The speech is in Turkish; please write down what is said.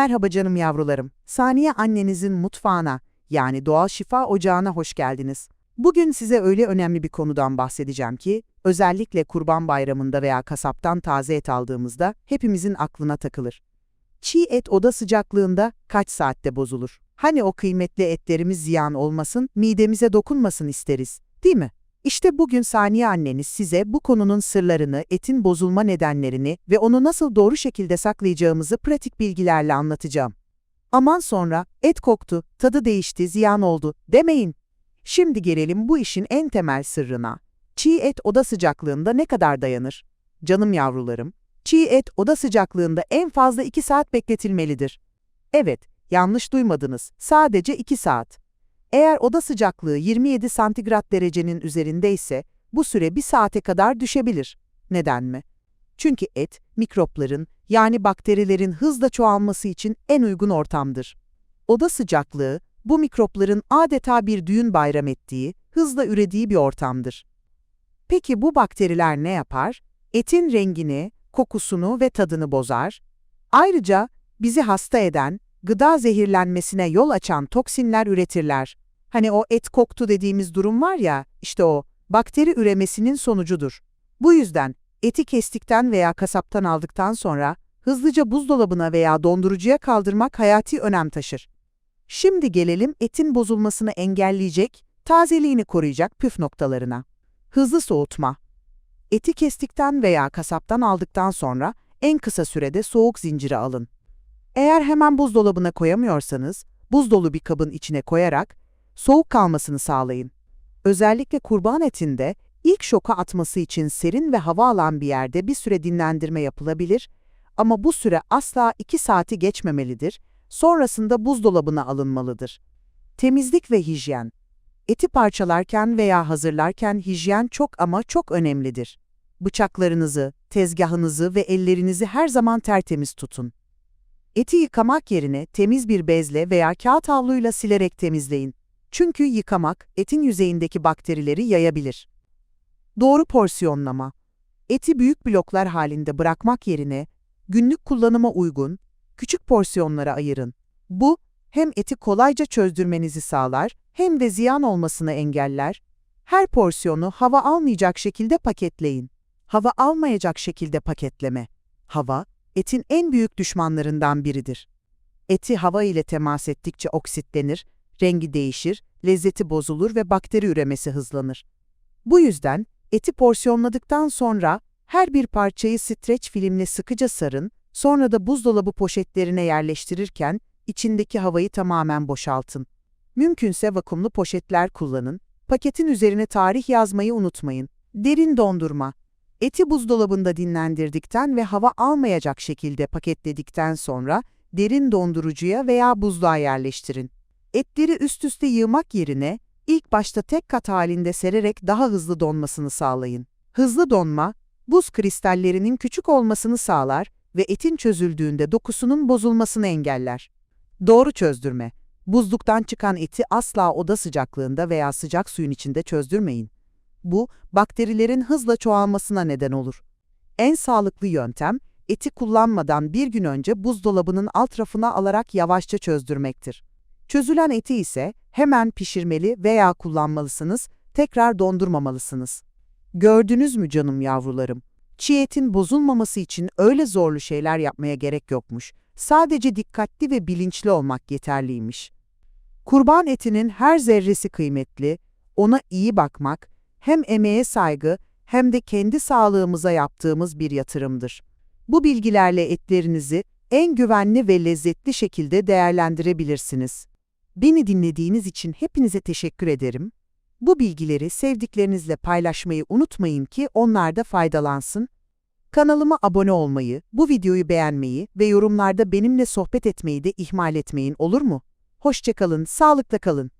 Merhaba canım yavrularım. Saniye annenizin mutfağına, yani doğal şifa ocağına hoş geldiniz. Bugün size öyle önemli bir konudan bahsedeceğim ki, özellikle Kurban Bayramı'nda veya kasaptan taze et aldığımızda hepimizin aklına takılır. Çiğ et oda sıcaklığında kaç saatte bozulur? Hani o kıymetli etlerimiz ziyan olmasın, midemize dokunmasın isteriz, değil mi? İşte bugün Saniye anneniz size bu konunun sırlarını, etin bozulma nedenlerini ve onu nasıl doğru şekilde saklayacağımızı pratik bilgilerle anlatacağım. Aman sonra, et koktu, tadı değişti, ziyan oldu demeyin. Şimdi gelelim bu işin en temel sırrına. Çiğ et oda sıcaklığında ne kadar dayanır? Canım yavrularım, çiğ et oda sıcaklığında en fazla 2 saat bekletilmelidir. Evet, yanlış duymadınız, sadece 2 saat. Eğer oda sıcaklığı 27 santigrat derecenin üzerindeyse bu süre bir saate kadar düşebilir. Neden mi? Çünkü et, mikropların yani bakterilerin hızla çoğalması için en uygun ortamdır. Oda sıcaklığı, bu mikropların adeta bir düğün bayram ettiği, hızla ürediği bir ortamdır. Peki bu bakteriler ne yapar? Etin rengini, kokusunu ve tadını bozar. Ayrıca bizi hasta eden, gıda zehirlenmesine yol açan toksinler üretirler. Hani o et koktu dediğimiz durum var ya, işte o, bakteri üremesinin sonucudur. Bu yüzden eti kestikten veya kasaptan aldıktan sonra hızlıca buzdolabına veya dondurucuya kaldırmak hayati önem taşır. Şimdi gelelim etin bozulmasını engelleyecek, tazeliğini koruyacak püf noktalarına. Hızlı soğutma. Eti kestikten veya kasaptan aldıktan sonra en kısa sürede soğuk zincire alın. Eğer hemen buzdolabına koyamıyorsanız, buzdolu bir kabın içine koyarak soğuk kalmasını sağlayın. Özellikle kurban etinde ilk şoka atması için serin ve hava alan bir yerde bir süre dinlendirme yapılabilir ama bu süre asla 2 saati geçmemelidir, sonrasında buzdolabına alınmalıdır. Temizlik ve hijyen. Eti parçalarken veya hazırlarken hijyen çok ama çok önemlidir. Bıçaklarınızı, tezgahınızı ve ellerinizi her zaman tertemiz tutun. Eti yıkamak yerine temiz bir bezle veya kağıt havluyla silerek temizleyin. Çünkü yıkamak etin yüzeyindeki bakterileri yayabilir. Doğru porsiyonlama. Eti büyük bloklar halinde bırakmak yerine günlük kullanıma uygun, küçük porsiyonlara ayırın. Bu hem eti kolayca çözdürmenizi sağlar hem de ziyan olmasını engeller. Her porsiyonu hava almayacak şekilde paketleyin. Hava almayacak şekilde paketleme. Hava, etin en büyük düşmanlarından biridir. Eti hava ile temas ettikçe oksitlenir, rengi değişir, lezzeti bozulur ve bakteri üremesi hızlanır. Bu yüzden eti porsiyonladıktan sonra her bir parçayı streç filmle sıkıca sarın, sonra da buzdolabı poşetlerine yerleştirirken içindeki havayı tamamen boşaltın. Mümkünse vakumlu poşetler kullanın, paketin üzerine tarih yazmayı unutmayın. Derin dondurma. Eti buzdolabında dinlendirdikten ve hava almayacak şekilde paketledikten sonra derin dondurucuya veya buzluğa yerleştirin. Etleri üst üste yığmak yerine ilk başta tek kat halinde sererek daha hızlı donmasını sağlayın. Hızlı donma, buz kristallerinin küçük olmasını sağlar ve etin çözüldüğünde dokusunun bozulmasını engeller. Doğru çözdürme. Buzluktan çıkan eti asla oda sıcaklığında veya sıcak suyun içinde çözdürmeyin. Bu, bakterilerin hızla çoğalmasına neden olur. En sağlıklı yöntem, eti kullanmadan bir gün önce buzdolabının alt rafına alarak yavaşça çözdürmektir. Çözülen eti ise hemen pişirmeli veya kullanmalısınız, tekrar dondurmamalısınız. Gördünüz mü canım yavrularım? Çiğ etin bozulmaması için öyle zorlu şeyler yapmaya gerek yokmuş. Sadece dikkatli ve bilinçli olmak yeterliymiş. Kurban etinin her zerresi kıymetli, ona iyi bakmak, hem emeğe saygı hem de kendi sağlığımıza yaptığımız bir yatırımdır. Bu bilgilerle etlerinizi en güvenli ve lezzetli şekilde değerlendirebilirsiniz. Beni dinlediğiniz için hepinize teşekkür ederim. Bu bilgileri sevdiklerinizle paylaşmayı unutmayın ki onlar da faydalansın. Kanalıma abone olmayı, bu videoyu beğenmeyi ve yorumlarda benimle sohbet etmeyi de ihmal etmeyin olur mu? Hoşçakalın, sağlıkla kalın.